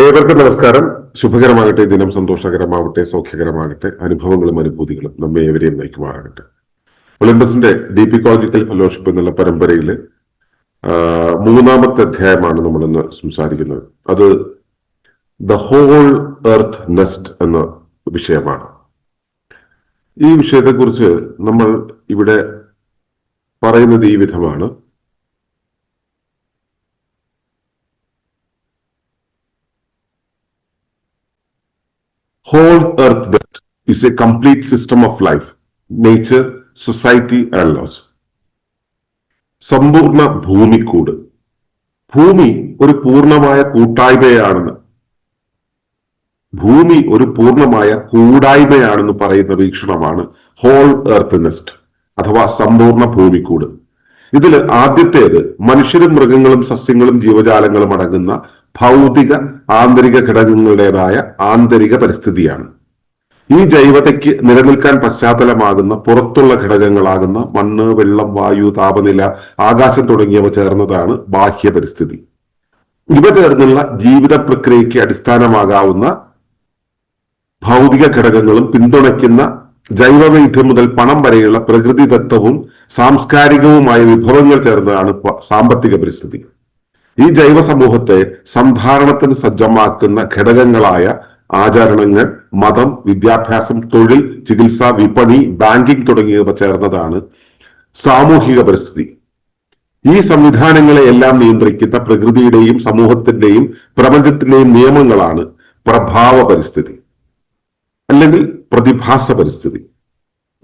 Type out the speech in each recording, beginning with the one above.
ഏവർക്കും നമസ്കാരം. ശുഭകരമാകട്ടെ ദിനം സന്തോഷകരമാവട്ടെ സൗഖ്യകരമാകട്ടെ അനുഭവങ്ങളും അനുഭൂതികളും നമ്മെ ഏവരെയും നയിക്കുമാറാകട്ടെ. ഒളിമ്പസിന്റെ ഡീപിക്കോളജിക്കൽ ഫെലോഷിപ്പ് എന്നുള്ള പരമ്പരയിൽ മൂന്നാമത്തെ അധ്യായമാണ് നമ്മൾ ഇന്ന് സംസാരിക്കുന്നത്. അത് ദ ഹോൾ എർത്ത് നെസ്റ്റ് എന്ന വിഷയമാണ്. ഈ വിഷയത്തെക്കുറിച്ച് നമ്മൾ ഇവിടെ പറയുന്നത് ഈ വിധമാണ്. Whole earth belt is a complete system of life, nature, society and laws. സമ്പൂർണ ഭൂമിക്കൂട്. ഭൂമി ഒരു പൂർണമായ കൂട്ടായ്മയാണെന്ന്. ഭൂമി ഒരു പൂർണമായ കൂടായ്മയാണെന്ന് പറയുന്ന വീക്ഷണമാണ് ഹോൾ എർത്ത് നെസ്റ്റ് അഥവാ സമ്പൂർണ ഭൂമിക്കൂട്. ഇതിൽ ആദ്യത്തേത് മനുഷ്യരും മൃഗങ്ങളും സസ്യങ്ങളും ജീവജാലങ്ങളും അടങ്ങുന്ന ഭൗതിക ആന്തരിക ഘടകങ്ങളുടേതായ ആന്തരിക പരിസ്ഥിതിയാണ്. ഈ ജൈവതയ്ക്ക് നിലനിൽക്കാൻ പശ്ചാത്തലമാകുന്ന പുറത്തുള്ള ഘടകങ്ങളാകുന്ന മണ്ണ് വെള്ളം വായു താപനില ആകാശം തുടങ്ങിയവ ചേർന്നതാണ് ബാഹ്യ പരിസ്ഥിതി. ഇവ ചേർന്നുള്ള ജീവിത പ്രക്രിയയ്ക്ക് അടിസ്ഥാനമാകാവുന്ന ഭൗതിക ഘടകങ്ങളും പിന്തുണയ്ക്കുന്ന ജൈവവൈദ്യം മുതൽ പണം വരെയുള്ള പ്രകൃതിദത്തവും സാംസ്കാരികവുമായ വിഭവങ്ങൾ ചേർന്നതാണ് സാമ്പത്തിക പരിസ്ഥിതി. ഈ ജൈവ സമൂഹത്തെ സംധാരണത്തിന് സജ്ജമാക്കുന്ന ഘടകങ്ങളായ ആചരണങ്ങൾ മതം വിദ്യാഭ്യാസം തൊഴിൽ ചികിത്സ വിപണി ബാങ്കിംഗ് തുടങ്ങിയവ ചേർന്നതാണ് സാമൂഹിക പരിസ്ഥിതി. ഈ സംവിധാനങ്ങളെ എല്ലാം നിയന്ത്രിക്കുന്ന പ്രകൃതിയുടെയും സമൂഹത്തിന്റെയും പ്രപഞ്ചത്തിന്റെയും നിയമങ്ങളാണ് പ്രഭാവ പരിസ്ഥിതി അല്ലെങ്കിൽ പ്രതിഭാസ പരിസ്ഥിതി.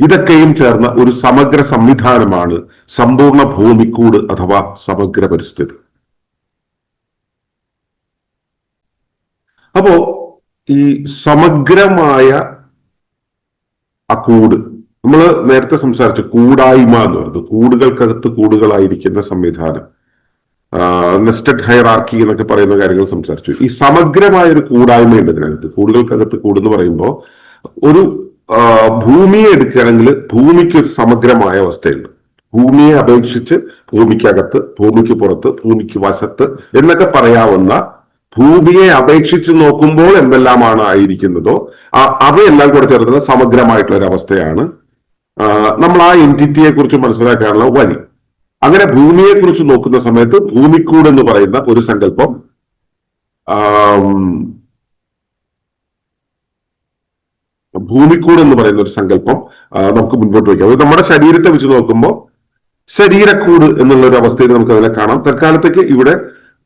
ഇതൊക്കെയും ചേർന്ന ഒരു സമഗ്ര സംവിധാനമാണ് സമ്പൂർണ ഭൂമിക്കൂട് അഥവാ സമഗ്ര പരിസ്ഥിതി. അപ്പോ ഈ സമഗ്രമായ ആ കൂട് നമ്മൾ നേരത്തെ സംസാരിച്ചു കൂടായ്മ എന്ന് പറയുന്നത് കൂടുകൾക്കകത്ത് കൂടുകളായിരിക്കുന്ന സംവിധാനം നെസ്റ്റഡ് ഹയറാർക്കി എന്നൊക്കെ പറയുന്ന കാര്യങ്ങൾ സംസാരിച്ചു. ഈ സമഗ്രമായ ഒരു കൂടായ്മയുണ്ട് ഇതിനകത്ത്. കൂടുകൾക്കകത്ത് എന്ന് പറയുമ്പോൾ ഒരു ഭൂമിയെ എടുക്കുകയാണെങ്കിൽ ഭൂമിക്ക് ഒരു സമഗ്രമായ അവസ്ഥയുണ്ട്. ഭൂമിയെ അപേക്ഷിച്ച് ഭൂമിക്കകത്ത് ഭൂമിക്ക് പുറത്ത് ഭൂമിക്ക് വശത്ത് എന്നൊക്കെ പറയാവുന്ന ഭൂമിയെ അപേക്ഷിച്ച് നോക്കുമ്പോൾ എന്തെല്ലാമാണ് ആയിരിക്കുന്നതോ അവയെല്ലാം കൂടെ ചേർത്തുന്ന സമഗ്രമായിട്ടുള്ള ഒരു അവസ്ഥയാണ് നമ്മൾ ആ എന്റിറ്റിയെ കുറിച്ച് മനസ്സിലാക്കാനുള്ള വഴി. അങ്ങനെ ഭൂമിയെ കുറിച്ച് നോക്കുന്ന സമയത്ത് ഭൂമിക്കൂട് എന്ന് പറയുന്ന ഒരു സങ്കല്പം ഭൂമിക്കൂട് എന്ന് പറയുന്ന ഒരു സങ്കല്പം നമുക്ക് മുൻപോട്ട് വയ്ക്കാം. അത് നമ്മുടെ ശരീരത്തെ വെച്ച് നോക്കുമ്പോൾ ശരീരക്കൂട് എന്നുള്ള ഒരു അവസ്ഥയിൽ നമുക്ക് അതിനെ കാണാം. തൽക്കാലത്തേക്ക് ഇവിടെ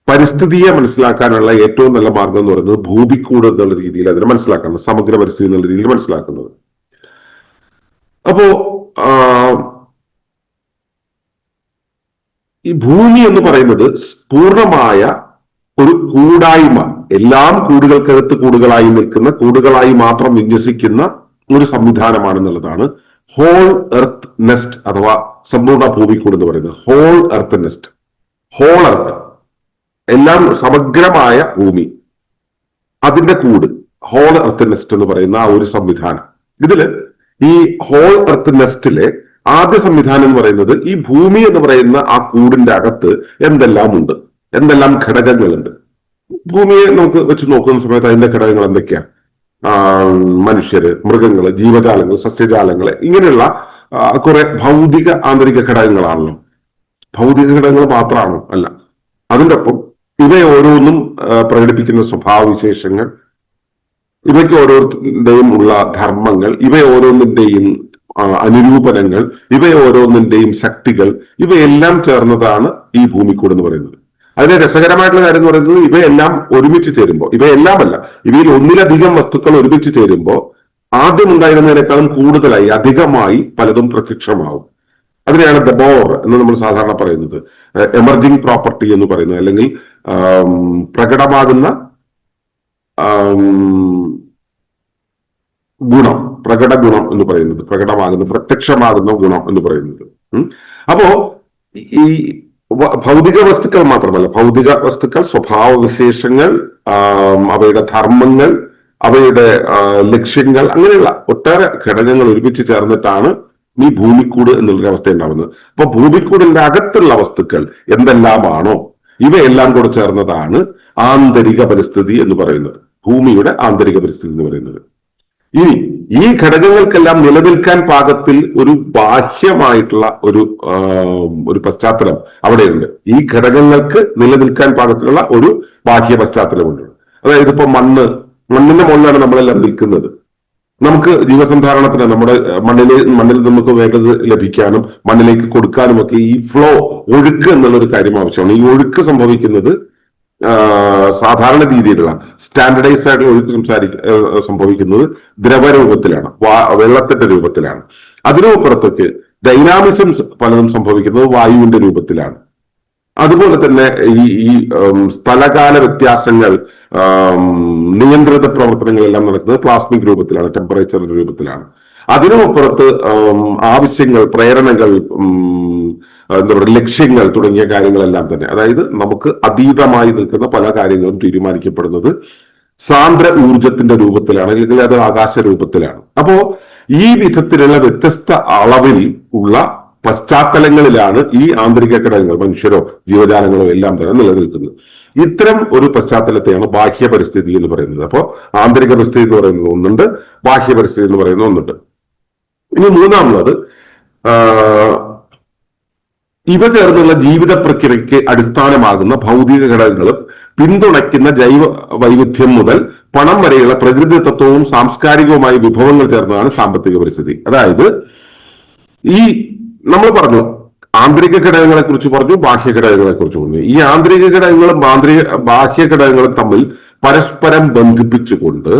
പരിസ്ഥിതിയെ മനസ്സിലാക്കാനുള്ള ഏറ്റവും നല്ല മാർഗം എന്ന് പറയുന്നത് ഭൂമിക്കൂട് എന്നുള്ള രീതിയിൽ അതിനെ മനസ്സിലാക്കുന്നത് സമഗ്ര പരിസ്ഥിതി എന്നുള്ള രീതിയിൽ മനസ്സിലാക്കുന്നത്. അപ്പോ ഈ ഭൂമി എന്ന് പറയുന്നത് പൂർണമായ ഒരു കൂടായ്മ എല്ലാം കൂടുകൾക്കകത്ത് കൂടുകളായി നിൽക്കുന്ന കൂടുകളായി മാത്രം വിന്യസിക്കുന്ന ഒരു സംവിധാനമാണെന്നുള്ളതാണ് ഹോൾ എർത്ത് നെസ്റ്റ് അഥവാ സമ്പൂർണ ഭൂമിക്കൂട് എന്ന് പറയുന്നത്. Whole earth nest whole earth എല്ലാം സമഗ്രമായ ഭൂമി. അതിന്റെ കൂട് ഹോൾ എർത്ത് നെസ്റ്റ് എന്ന് പറയുന്ന ആ ഒരു സംവിധാനം. ഇതിൽ ഈ ഹോൾ എർത്ത് നെസ്റ്റിലെ ആദ്യ സംവിധാനം എന്ന് പറയുന്നത് ഈ ഭൂമി എന്ന് പറയുന്ന ആ കൂടിന്റെ അകത്ത് എന്തെല്ലാം ഉണ്ട് എന്തെല്ലാം ഘടകങ്ങളുണ്ട്? ഭൂമിയെ നമുക്ക് വെച്ച് നോക്കുന്ന സമയത്ത് അതിന്റെ ഘടകങ്ങൾ എന്തൊക്കെയാണ് മനുഷ്യര് മൃഗങ്ങൾ ജീവജാലങ്ങൾ സസ്യജാലങ്ങൾ ഇങ്ങനെയുള്ള കുറെ ഭൗതിക ആന്തരിക ഘടകങ്ങളാണല്ലോ. ഭൗതിക ഘടകങ്ങൾ മാത്രമാണോ അല്ല. അതിന്റെ ഒപ്പം ഇവയെ ഓരോന്നും പ്രകടിപ്പിക്കുന്ന സ്വഭാവവിശേഷങ്ങൾ ഇവയ്ക്ക് ഓരോരുത്തരുടെയും ഉള്ള ധർമ്മങ്ങൾ ഇവയോരോന്നിന്റെയും അനുരൂപനങ്ങൾ ഇവയോരോന്നിന്റെയും ശക്തികൾ ഇവയെല്ലാം ചേർന്നതാണ് ഈ ഭൂമിക്കൂട് എന്ന് പറയുന്നത്. അതിന്റെ രസകരമായിട്ടുള്ള കാര്യം എന്ന് പറയുന്നത് ഇവയെല്ലാം ഒരുമിച്ച് ചേരുമ്പോൾ ഇവയെല്ലാമല്ല ഇവയിൽ ഒന്നിലധികം വസ്തുക്കൾ ഒരുമിച്ച് ചേരുമ്പോൾ ആദ്യം ഉണ്ടായിരുന്നതിനേക്കാളും കൂടുതലായി അധികമായി പലതും പ്രത്യക്ഷമാവും. അതിനെയാണ് ദ ബോർ എന്ന് നമ്മൾ സാധാരണ പറയുന്നത്. എമർജിങ് പ്രോപ്പർട്ടി എന്ന് പറയുന്നത് അല്ലെങ്കിൽ പ്രകടമാകുന്ന ഗുണം പ്രകട ഗുണം എന്ന് പറയുന്നത് പ്രകടമാകുന്ന പ്രത്യക്ഷമാകുന്ന ഗുണം എന്ന് പറയുന്നത്. അപ്പോ ഈ ഭൗതിക വസ്തുക്കൾ മാത്രമല്ല ഭൗതിക വസ്തുക്കൾ സ്വഭാവ വിശേഷങ്ങൾ അവയുടെ ധർമ്മങ്ങൾ അവയുടെ ലക്ഷ്യങ്ങൾ അങ്ങനെയുള്ള ഒട്ടേറെ ഘടകങ്ങൾ ഒരുമിച്ച് ചേർന്നിട്ടാണ് ഈ ഭൂമിക്കൂട് എന്നുള്ളൊരു അവസ്ഥ ഉണ്ടാവുന്നത്. അപ്പൊ ഭൂമിക്കൂടിന്റെ അകത്തുള്ള വസ്തുക്കൾ എന്തെല്ലാമാണോ? ഇവയെല്ലാം കൂടെ ചേർന്നതാണ് ആന്തരിക പരിസ്ഥിതി എന്ന് പറയുന്നത്. ഭൂമിയുടെ ആന്തരിക പരിസ്ഥിതി എന്ന് പറയുന്നത്. ഇനി ഈ ഘടകങ്ങൾക്കെല്ലാം നിലനിൽക്കാൻ പാകത്തിൽ ഒരു ബാഹ്യമായിട്ടുള്ള ഒരു ഒരു പശ്ചാത്തലം അവിടെയുണ്ട്. ഈ ഘടകങ്ങൾക്ക് നിലനിൽക്കാൻ പാകത്തിലുള്ള ഒരു ബാഹ്യ പശ്ചാത്തലമുണ്ട്. അതായത് ഇപ്പൊ മണ്ണ് മണ്ണിന്റെ മുകളിലാണ് നമ്മളെല്ലാം നിൽക്കുന്നത്. നമുക്ക് ജീവസന്ധാരണത്തിന് നമ്മുടെ മണ്ണിലെ മണ്ണിൽ നമുക്ക് വേണ്ടത് ലഭിക്കാനും മണ്ണിലേക്ക് കൊടുക്കാനും ഒക്കെ ഈ ഫ്ലോ ഒഴുക്ക് എന്നുള്ളൊരു കാര്യം ആവശ്യമാണ്. ഈ ഒഴുക്ക് സംഭവിക്കുന്നത് സാധാരണ രീതിയിലുള്ള സ്റ്റാൻഡർഡൈസ് ആയിട്ടുള്ള ഒഴുക്ക് സംസാരിക്ക സംഭവിക്കുന്നത് ദ്രവരൂപത്തിലാണ് വെള്ളത്തിന്റെ രൂപത്തിലാണ്. അതിനപ്പുറത്തേക്ക് ഡൈനാമിസം പലതും സംഭവിക്കുന്നത് വായുവിന്റെ രൂപത്തിലാണ്. അതുപോലെ തന്നെ ഈ ഈ സ്ഥലകാല വ്യത്യാസങ്ങൾ നിയന്ത്രിത പ്രവർത്തനങ്ങളെല്ലാം നടക്കുന്നത് പ്ലാസ്മിക് രൂപത്തിലാണ് ടെമ്പറേച്ചറിന്റെ രൂപത്തിലാണ്. അതിനുമപ്പുറത്ത് ആവശ്യങ്ങൾ പ്രേരണകൾ എന്താ പറയുക ലക്ഷ്യങ്ങൾ തുടങ്ങിയ കാര്യങ്ങളെല്ലാം തന്നെ. അതായത് നമുക്ക് അതീതമായി നിൽക്കുന്ന പല കാര്യങ്ങളും തീരുമാനിക്കപ്പെടുന്നത് സാന്ദ്ര ഊർജത്തിന്റെ രൂപത്തിലാണ് അല്ലെങ്കിൽ അത് ആകാശ രൂപത്തിലാണ്. അപ്പോ ഈ വിധത്തിലുള്ള വ്യത്യസ്ത അളവിൽ ഉള്ള പശ്ചാത്തലങ്ങളിലാണ് ഈ ആന്തരിക ഘടകങ്ങൾ മനുഷ്യരോ ജീവജാലങ്ങളോ എല്ലാം തന്നെ നിലനിൽക്കുന്നത്. ഇത്തരം ഒരു പശ്ചാത്തലത്തെയാണ് ബാഹ്യ പരിസ്ഥിതി എന്ന് പറയുന്നത്. അപ്പോൾ ആന്തരിക പരിസ്ഥിതി എന്ന് പറയുന്നത് ഒന്നുണ്ട് ബാഹ്യ പരിസ്ഥിതി എന്ന് പറയുന്നത് ഒന്നുണ്ട്. ഇനി മൂന്നാമത് ഇവ ചേർന്നുള്ള ജീവിത പ്രക്രിയയ്ക്ക് അടിസ്ഥാനമാകുന്ന ഭൗതിക ഘടകങ്ങളും പിന്തുണയ്ക്കുന്ന ജൈവ വൈവിധ്യം മുതൽ പണം വരെയുള്ള പ്രകൃതി തത്വവും സാംസ്കാരികവുമായ വിഭവങ്ങൾ ചേർന്നതാണ് സാമ്പത്തിക പരിസ്ഥിതി. അതായത് ഈ നമ്മൾ പറഞ്ഞു ആന്തരിക ഘടകങ്ങളെ കുറിച്ച് പറഞ്ഞു ബാഹ്യ ഘടകങ്ങളെ കുറിച്ച് പറഞ്ഞു. ഈ ആന്തരിക ഘടകങ്ങളും ആന്തരിക ബാഹ്യ ഘടകങ്ങളും തമ്മിൽ പരസ്പരം ബന്ധിപ്പിച്ചുകൊണ്ട്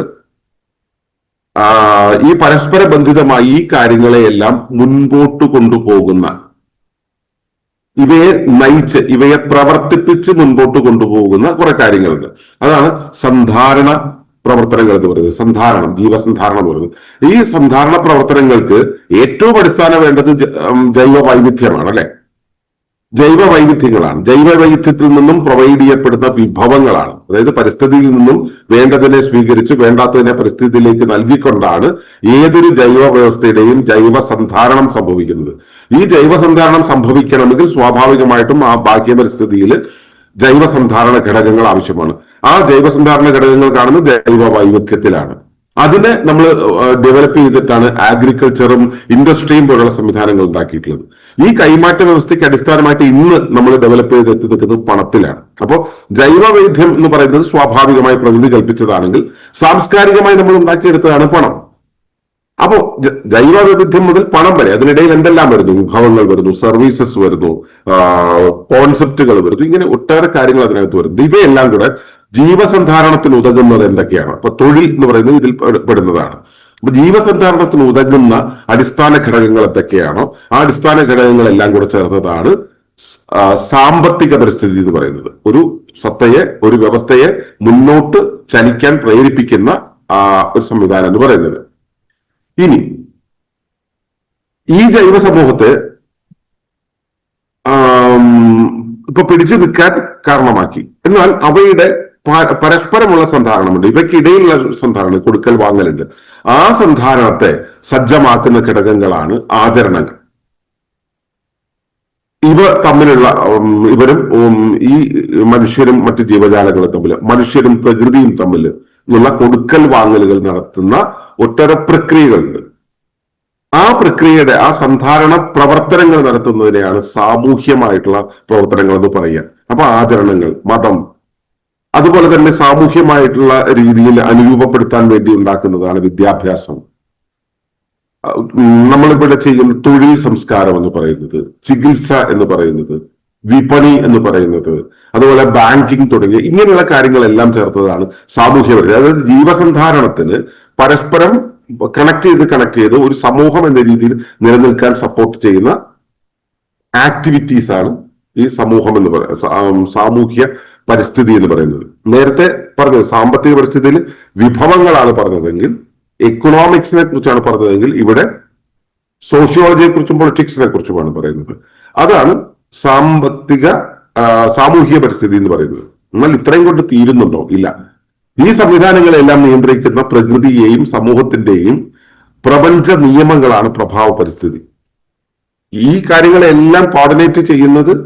ഈ പരസ്പര ബന്ധിതമായി ഈ കാര്യങ്ങളെയെല്ലാം മുൻപോട്ട് കൊണ്ടുപോകുന്ന ഇവയെ നയിച്ച് ഇവയെ പ്രവർത്തിപ്പിച്ച് മുൻപോട്ട് കൊണ്ടുപോകുന്ന കുറെ കാര്യങ്ങളുണ്ട്. അതാണ് സന്ധാരണ പ്രവർത്തനങ്ങൾ എന്ന് പറയുന്നത് സന്ധാരണം ജീവസന്ധാരണം എന്ന് പറയുന്നത് ഈ സന്ധാരണ പ്രവർത്തനങ്ങൾക്ക് ഏറ്റവും അടിസ്ഥാനം വേണ്ടത് ജൈവ വൈവിധ്യമാണ് അല്ലെ? ജൈവ വൈവിധ്യങ്ങളാണ്. ജൈവ വൈവിധ്യത്തിൽ നിന്നും പ്രൊവൈഡ് ചെയ്യപ്പെടുന്ന വിഭവങ്ങളാണ്. അതായത് പരിസ്ഥിതിയിൽ നിന്നും വേണ്ടതിനെ സ്വീകരിച്ച് വേണ്ടാത്തതിനെ പരിസ്ഥിതിയിലേക്ക് നൽകിക്കൊണ്ടാണ് ഏതൊരു ജൈവ വ്യവസ്ഥയുടെയും ജൈവ സന്ധാരണം സംഭവിക്കുന്നത്. ഈ ജൈവ സന്ധാരണം സംഭവിക്കണമെങ്കിൽ സ്വാഭാവികമായിട്ടും ആ ബാഹ്യ പരിസ്ഥിതിയിൽ ജൈവ സന്ധാരണ ഘടകങ്ങൾ ആവശ്യമാണ്. ആ ജൈവസന്ധാരണ ഘടകങ്ങൾ കാണുന്നത് ജൈവ വൈവിധ്യത്തിലാണ്. അതിനെ നമ്മൾ ഡെവലപ്പ് ചെയ്തിട്ടാണ് ആഗ്രികൾച്ചറും ഇൻഡസ്ട്രിയും പോലുള്ള സംവിധാനങ്ങൾ ഉണ്ടാക്കിയിട്ടുള്ളത്. ഈ കൈമാറ്റ വ്യവസ്ഥയ്ക്ക് അടിസ്ഥാനമായിട്ട് ഇന്ന് നമ്മൾ ഡെവലപ്പ് ചെയ്ത് എത്തി നിൽക്കുന്നത് പണത്തിലാണ്. അപ്പോൾ ജൈവ വൈവിധ്യം എന്ന് പറയുന്നത് സ്വാഭാവികമായി പ്രകൃതി കൽപ്പിച്ചതാണെങ്കിൽ സാംസ്കാരികമായി നമ്മൾ ഉണ്ടാക്കിയെടുത്തതാണ് പണം. അപ്പോ ജൈവവൈവിധ്യം ജൈവ വൈവിധ്യം മുതൽ പണം വരെ അതിനിടയിൽ എന്തെല്ലാം വരുന്നു? വിഭവങ്ങൾ വരുന്നു സർവീസസ് വരുന്നു കോൺസെപ്റ്റുകൾ വരുന്നു ഇങ്ങനെ ഒട്ടേറെ കാര്യങ്ങൾ അതിനകത്ത് വരുന്നു. ഇവയെല്ലാം കൂടെ ജീവസന്ധാരണത്തിന് ഉതകുന്നത് എന്തൊക്കെയാണ്? അപ്പൊ തൊഴിൽ എന്ന് പറയുന്നത് ഇതിൽ പെടുന്നതാണ്. അപ്പൊ ജീവസന്ധാരണത്തിന് ഉതകുന്ന അടിസ്ഥാന ഘടകങ്ങൾ എന്തൊക്കെയാണോ ആ അടിസ്ഥാന ഘടകങ്ങളെല്ലാം കൂടെ ചേർന്നതാണ് സാമ്പത്തിക പരിസ്ഥിതി എന്ന് പറയുന്നത്. ഒരു സത്തയെ ഒരു വ്യവസ്ഥയെ മുന്നോട്ട് ചലിക്കാൻ പ്രേരിപ്പിക്കുന്ന ഒരു സംവിധാനം എന്ന് പറയുന്നത്. ഇനി ഈ ജൈവ സമൂഹത്തെ ഇപ്പൊ പിടിച്ചു നിൽക്കാൻ കാരണമാക്കി. എന്നാൽ അവയുടെ പരസ്പരമുള്ള സന്ധാരണമുണ്ട് ഇവയ്ക്കിടയിലുള്ള സന്ധാരണം കൊടുക്കൽ വാങ്ങലുണ്ട്. ആ സന്ധാരണത്തെ സജ്ജമാക്കുന്ന ഘടകങ്ങളാണ് ആചരണങ്ങൾ. ഇവ തമ്മിലുള്ള ഇവരും ഈ മനുഷ്യരും മറ്റ് ജീവജാലങ്ങളും തമ്മിൽ മനുഷ്യരും പ്രകൃതിയും തമ്മിൽ ഉള്ള കൊടുക്കൽ വാങ്ങലുകൾ നടത്തുന്ന ഒട്ടേറെ പ്രക്രിയകളുണ്ട്. ആ പ്രക്രിയയുടെ ആ സന്ധാരണ പ്രവർത്തനങ്ങൾ നടത്തുന്നതിനെയാണ് സാമൂഹ്യമായിട്ടുള്ള പ്രവർത്തനങ്ങൾ എന്ന് പറയുക. അപ്പൊ ആചരണങ്ങൾ മതം അതുപോലെ തന്നെ സാമൂഹ്യമായിട്ടുള്ള രീതിയിൽ അനുരൂപപ്പെടുത്താൻ വേണ്ടി ഉണ്ടാക്കുന്നതാണ് വിദ്യാഭ്യാസം. നമ്മളിവിടെ ചെയ്യുന്ന തൊഴിൽ സംസ്കാരം എന്ന് പറയുന്നത് ചികിത്സ എന്ന് പറയുന്നത് വിപണി എന്ന് പറയുന്നത് അതുപോലെ ബാങ്കിങ് തുടങ്ങിയ ഇങ്ങനെയുള്ള കാര്യങ്ങളെല്ലാം ചേർത്തതാണ് സാമൂഹ്യ അതായത് ജീവസന്ധാരണത്തിന് പരസ്പരം കണക്ട് ചെയ്ത് കണക്ട് ചെയ്ത് ഒരു സമൂഹം എന്ന രീതിയിൽ നിലനിൽക്കാൻ സപ്പോർട്ട് ചെയ്യുന്ന ആക്ടിവിറ്റീസ് ആണ് ഈ സമൂഹം എന്ന് പറയുന്നത് സാമൂഹ്യ പരിസ്ഥിതി എന്ന് പറയുന്നത്. നേരത്തെ പറഞ്ഞത് സാമ്പത്തിക പരിസ്ഥിതിയിൽ വിഭവങ്ങളാണ് പറഞ്ഞതെങ്കിൽ എക്കണോമിക്സിനെ കുറിച്ചാണ് പറഞ്ഞതെങ്കിൽ ഇവിടെ സോഷ്യോളജിയെ കുറിച്ചും പൊളിറ്റിക്സിനെ കുറിച്ചുമാണ് പറയുന്നത്. അതാണ് സാമ്പത്തിക സാമൂഹിക പരിസ്ഥിതി എന്ന് പറയുന്നത്. എന്നാൽ ഇത്രയും കൊണ്ട് തീരുന്നുണ്ടോ? ഇല്ല. ഈ സംവിധാനങ്ങളെല്ലാം നിയന്ത്രിക്കുന്ന പ്രകൃതിയെയും സമൂഹത്തിന്റെയും പ്രപഞ്ച നിയമങ്ങളാണ് പ്രഭാവ പരിസ്ഥിതി. ഈ കാര്യങ്ങളെല്ലാം കോർഡിനേറ്റ് ചെയ്യുന്നത്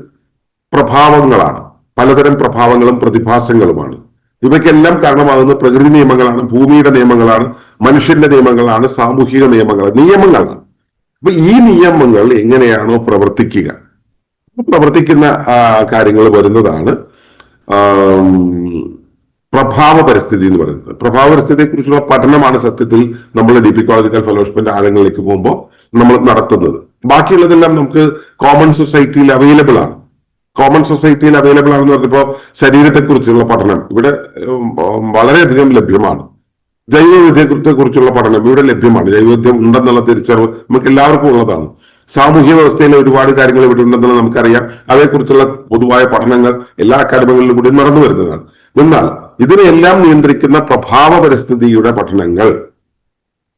പ്രഭാവങ്ങളാണ്. പലതരം പ്രഭാവങ്ങളും പ്രതിഭാസങ്ങളുമാണ്. ഇവയ്ക്കെല്ലാം കാരണമാകുന്ന പ്രകൃതി നിയമങ്ങളാണ് ഭൂമിയുടെ നിയമങ്ങളാണ് മനുഷ്യന്റെ നിയമങ്ങളാണ് സാമൂഹിക നിയമങ്ങളാണ് നിയമങ്ങളാണ്. അപ്പൊ ഈ നിയമങ്ങൾ എങ്ങനെയാണോ പ്രവർത്തിക്കുക? പ്രവർത്തിക്കുന്ന കാര്യങ്ങൾ വരുന്നതാണ് പ്രഭാവ പരിസ്ഥിതി എന്ന് പറയുന്നത്. പ്രഭാവ പരിസ്ഥിതിയെ കുറിച്ചുള്ള പഠനമാണ് സത്യത്തിൽ നമ്മൾ ഡിപ്പിക്കോളജിക്കൽ ഫെലോഷിപ്പിന്റെ ആഴങ്ങളിലേക്ക് പോകുമ്പോൾ നമ്മൾ നടത്തുന്നത്. ബാക്കിയുള്ളതെല്ലാം നമുക്ക് കോമൺ സൊസൈറ്റിയിൽ അവൈലബിൾ ആണ്. കോമൺ സൊസൈറ്റിയിൽ അവൈലബിൾ ആണെന്ന് പറഞ്ഞപ്പോ ശരീരത്തെക്കുറിച്ചുള്ള പഠനം ഇവിടെ വളരെയധികം ലഭ്യമാണ്. ജൈവവിദ്യത്തെ കുറിച്ചുള്ള പഠനം ഇവിടെ ലഭ്യമാണ്. ജൈവവിദ്യം ഉണ്ടെന്നുള്ള തിരിച്ചറിവ് നമുക്ക് എല്ലാവർക്കും ഉള്ളതാണ്. സാമൂഹ്യ വ്യവസ്ഥയിലെ ഒരുപാട് കാര്യങ്ങൾ ഇവിടെ ഉണ്ടെന്നുള്ളത് നമുക്കറിയാം. അതേക്കുറിച്ചുള്ള പൊതുവായ പഠനങ്ങൾ എല്ലാ അക്കാദമികളിലും കൂടി നടന്നു വരുന്നതാണ്. എന്നാൽ ഇതിനെല്ലാം നിയന്ത്രിക്കുന്ന പ്രഭാവ പരിസ്ഥിതിയുടെ പഠനങ്ങൾ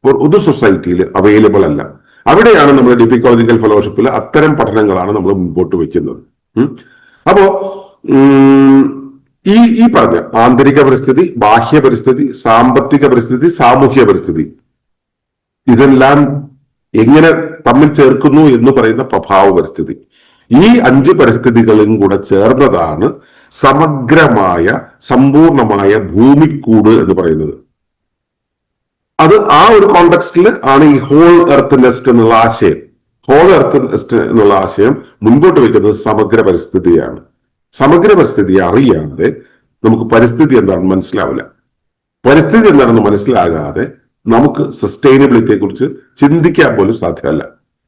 പൊതു സൊസൈറ്റിയിൽ അവൈലബിൾ അല്ല. അവിടെയാണ് നമ്മൾ ഡിപ്പിക്കോളജിക്കൽ ഫെലോഷിപ്പിൽ അത്തരം പഠനങ്ങളാണ് നമ്മൾ മുമ്പോട്ട് വെക്കുന്നത് ഉം. അപ്പോ ഈ ഈ പറഞ്ഞ ആന്തരിക പരിസ്ഥിതി ബാഹ്യ പരിസ്ഥിതി സാമ്പത്തിക പരിസ്ഥിതി സാമൂഹ്യ പരിസ്ഥിതി ഇതെല്ലാം എങ്ങനെ തമ്മിൽ ചേർക്കുന്നു എന്ന് പറയുന്ന പ്രഭാവ പരിസ്ഥിതി. ഈ അഞ്ച് പരിസ്ഥിതികളും കൂടെ ചേർന്നതാണ് സമഗ്രമായ സമ്പൂർണമായ ഭൂമിക്കൂട് എന്ന് പറയുന്നത്. അത് ആ ഒരു കോണ്ടെക്സ്റ്റിൽ ആണ് ഈ ഹോൾ എർത്ത് നെസ്റ്റ് എന്നുള്ള ആശയം. ഹോൾ എർത്ത് എന്നുള്ള ആശയം മുൻപോട്ട് വെക്കുന്നത് സമഗ്ര പരിസ്ഥിതിയാണ്. സമഗ്ര പരിസ്ഥിതി അറിയാതെ നമുക്ക് പരിസ്ഥിതി എന്താണെന്ന് മനസ്സിലാവില്ല. പരിസ്ഥിതി എന്താണെന്ന് മനസ്സിലാകാതെ നമുക്ക് സസ്റ്റൈനബിലിറ്റിയെ കുറിച്ച് ചിന്തിക്കാൻ പോലും സാധ്യമല്ല.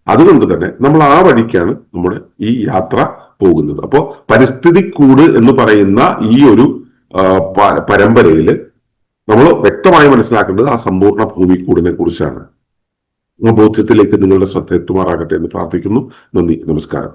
അതുകൊണ്ട് തന്നെ നമ്മൾ ആ വഴിക്കാണ് നമ്മുടെ ഈ യാത്ര പോകുന്നത്. അപ്പോൾ പരിസ്ഥിതി കൂട് എന്ന് പറയുന്ന ഈ ഒരു പരമ്പരയിൽ നമ്മൾ വ്യക്തമായി മനസ്സിലാക്കേണ്ടത് ആ സമ്പൂർണ ഭൂമിക്കൂടിനെ കുറിച്ചാണ്. ബോധ്യത്തിലേക്ക് നിങ്ങളുടെ ശ്രദ്ധ എത്തുമാറാകട്ടെ എന്ന് പ്രാർത്ഥിക്കുന്നു നന്ദി നമസ്കാരം